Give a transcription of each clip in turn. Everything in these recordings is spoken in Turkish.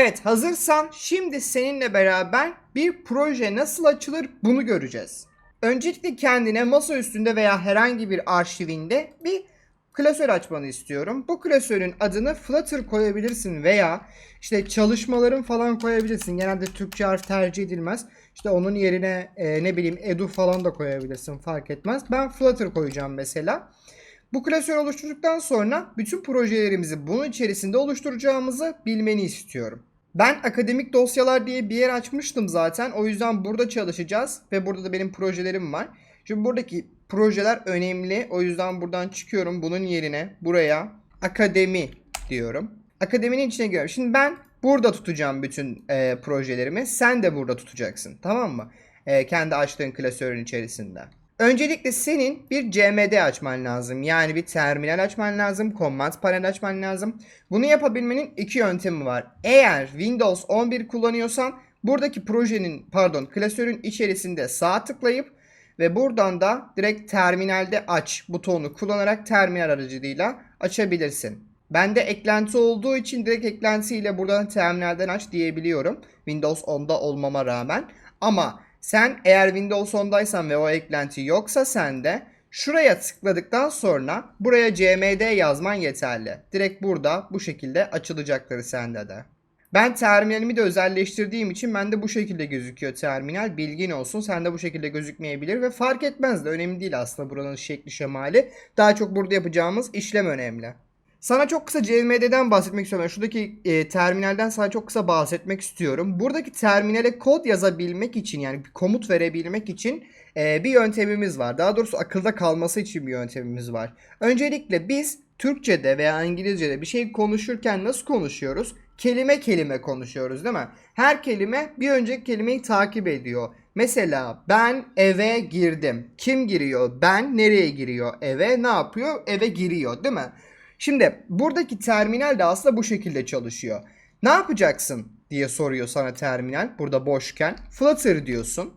Evet hazırsan şimdi seninle beraber bir proje nasıl açılır bunu göreceğiz. Öncelikle kendine masa üstünde veya herhangi bir arşivinde bir klasör açmanı istiyorum. Bu klasörün adını Flutter koyabilirsin veya işte çalışmaların falan koyabilirsin. Genelde Türkçe harf tercih edilmez. İşte onun yerine e, ne bileyim edu falan da koyabilirsin fark etmez. Ben Flutter koyacağım mesela. Bu klasör oluşturduktan sonra bütün projelerimizi bunun içerisinde oluşturacağımızı bilmeni istiyorum. Ben akademik dosyalar diye bir yer açmıştım zaten. O yüzden burada çalışacağız ve burada da benim projelerim var. Şimdi buradaki projeler önemli. O yüzden buradan çıkıyorum. Bunun yerine buraya akademi diyorum. Akademinin içine giriyorum. Şimdi ben burada tutacağım bütün e, projelerimi. Sen de burada tutacaksın. Tamam mı? E, kendi açtığın klasörün içerisinde. Öncelikle senin bir CMD açman lazım. Yani bir terminal açman lazım. Command panel açman lazım. Bunu yapabilmenin iki yöntemi var. Eğer Windows 11 kullanıyorsan buradaki projenin pardon klasörün içerisinde sağ tıklayıp ve buradan da direkt terminalde aç butonu kullanarak terminal aracılığıyla açabilirsin. Bende eklenti olduğu için direkt eklentiyle buradan terminalden aç diyebiliyorum. Windows 10'da olmama rağmen. Ama sen eğer Windows 10'daysan ve o eklenti yoksa sende şuraya tıkladıktan sonra buraya cmd yazman yeterli. Direkt burada bu şekilde açılacakları sende de. Ben terminalimi de özelleştirdiğim için bende bu şekilde gözüküyor terminal. Bilgin olsun sende bu şekilde gözükmeyebilir ve fark etmez de önemli değil aslında buranın şekli şemali. Daha çok burada yapacağımız işlem önemli. Sana çok kısa CMD'den bahsetmek istiyorum. Yani şuradaki e, terminalden sana çok kısa bahsetmek istiyorum. Buradaki terminale kod yazabilmek için yani bir komut verebilmek için e, bir yöntemimiz var. Daha doğrusu akılda kalması için bir yöntemimiz var. Öncelikle biz Türkçe'de veya İngilizce'de bir şey konuşurken nasıl konuşuyoruz? Kelime kelime konuşuyoruz değil mi? Her kelime bir önceki kelimeyi takip ediyor. Mesela ben eve girdim. Kim giriyor? Ben nereye giriyor? Eve ne yapıyor? Eve giriyor değil mi? Şimdi buradaki terminal de aslında bu şekilde çalışıyor. Ne yapacaksın diye soruyor sana terminal burada boşken. Flutter diyorsun.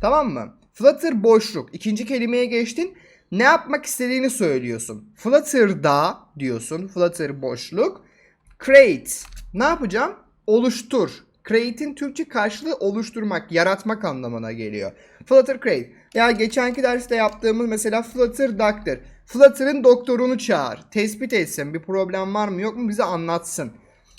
Tamam mı? Flutter boşluk. İkinci kelimeye geçtin. Ne yapmak istediğini söylüyorsun. Flutter'da diyorsun. Flutter boşluk. Create. Ne yapacağım? Oluştur. Create'in Türkçe karşılığı oluşturmak, yaratmak anlamına geliyor. Flutter create. Ya geçenki derste yaptığımız mesela Flutter doctor. Flutter'ın doktorunu çağır. Tespit etsin bir problem var mı yok mu bize anlatsın.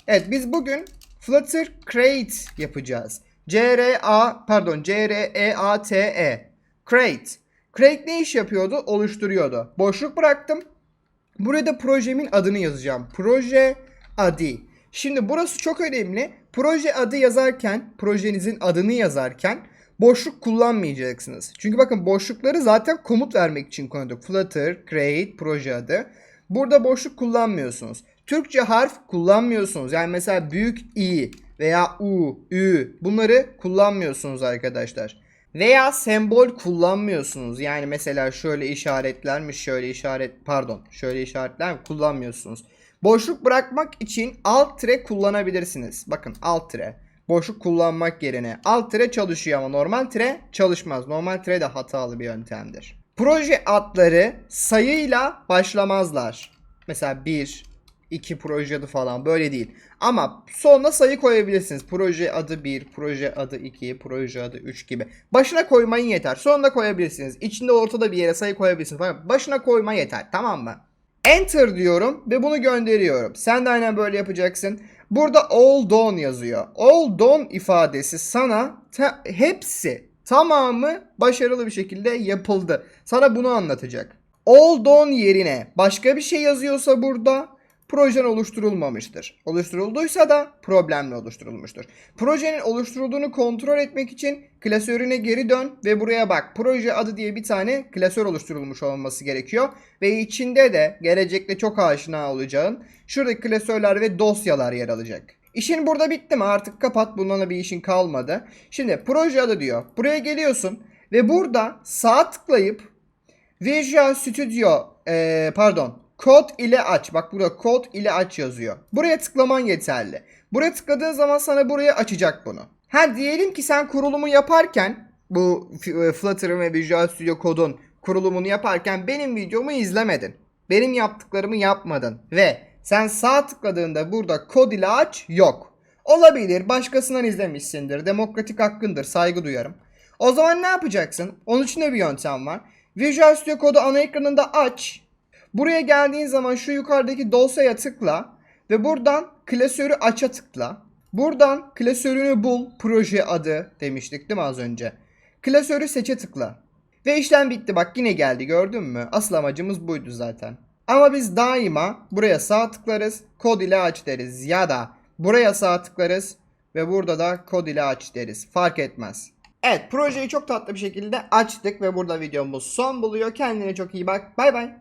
Evet biz bugün Flutter create yapacağız. C R A pardon C R E A T E. Create. Create ne iş yapıyordu? Oluşturuyordu. Boşluk bıraktım. Burada projemin adını yazacağım. Proje adı. Şimdi burası çok önemli. Proje adı yazarken, projenizin adını yazarken boşluk kullanmayacaksınız. Çünkü bakın boşlukları zaten komut vermek için koyduk. Flutter, create, proje adı. Burada boşluk kullanmıyorsunuz. Türkçe harf kullanmıyorsunuz. Yani mesela büyük i veya u, ü bunları kullanmıyorsunuz arkadaşlar. Veya sembol kullanmıyorsunuz. Yani mesela şöyle işaretlermiş, şöyle işaret pardon, şöyle işaretler kullanmıyorsunuz. Boşluk bırakmak için alt tire kullanabilirsiniz. Bakın alt tire. Boşluk kullanmak yerine alt tire çalışıyor ama normal tire çalışmaz. Normal tire de hatalı bir yöntemdir. Proje adları sayıyla başlamazlar. Mesela 1, 2 proje adı falan böyle değil. Ama sonuna sayı koyabilirsiniz. Proje adı 1, proje adı 2, proje adı 3 gibi. Başına koymayın yeter. Sonuna koyabilirsiniz. İçinde ortada bir yere sayı koyabilirsiniz. Falan. Başına koyma yeter. Tamam mı? Enter diyorum ve bunu gönderiyorum. Sen de aynen böyle yapacaksın. Burada all done yazıyor. All done ifadesi sana ta- hepsi tamamı başarılı bir şekilde yapıldı. Sana bunu anlatacak. All done yerine başka bir şey yazıyorsa burada projen oluşturulmamıştır. Oluşturulduysa da problemle oluşturulmuştur. Projenin oluşturulduğunu kontrol etmek için klasörüne geri dön ve buraya bak. Proje adı diye bir tane klasör oluşturulmuş olması gerekiyor. Ve içinde de gelecekte çok aşina olacağın şuradaki klasörler ve dosyalar yer alacak. İşin burada bitti mi? Artık kapat. Bundan da bir işin kalmadı. Şimdi proje adı diyor. Buraya geliyorsun ve burada sağ tıklayıp Visual Studio ee, pardon kod ile aç. Bak burada kod ile aç yazıyor. Buraya tıklaman yeterli. Buraya tıkladığın zaman sana buraya açacak bunu. Ha diyelim ki sen kurulumu yaparken bu F- Flutter'ın ve Visual Studio kodun kurulumunu yaparken benim videomu izlemedin. Benim yaptıklarımı yapmadın ve sen sağ tıkladığında burada kod ile aç yok. Olabilir. Başkasından izlemişsindir. Demokratik hakkındır. Saygı duyarım. O zaman ne yapacaksın? Onun için de bir yöntem var. Visual Studio Code'u ana ekranında aç. Buraya geldiğin zaman şu yukarıdaki dosyaya tıkla ve buradan klasörü aça tıkla. Buradan klasörünü bul, proje adı demiştik değil mi az önce? Klasörü seçe tıkla. Ve işlem bitti bak yine geldi gördün mü? Asıl amacımız buydu zaten. Ama biz daima buraya sağ tıklarız, kod ile aç deriz ya da buraya sağ tıklarız ve burada da kod ile aç deriz. Fark etmez. Evet projeyi çok tatlı bir şekilde açtık ve burada videomuz son buluyor. Kendine çok iyi bak. Bay bay.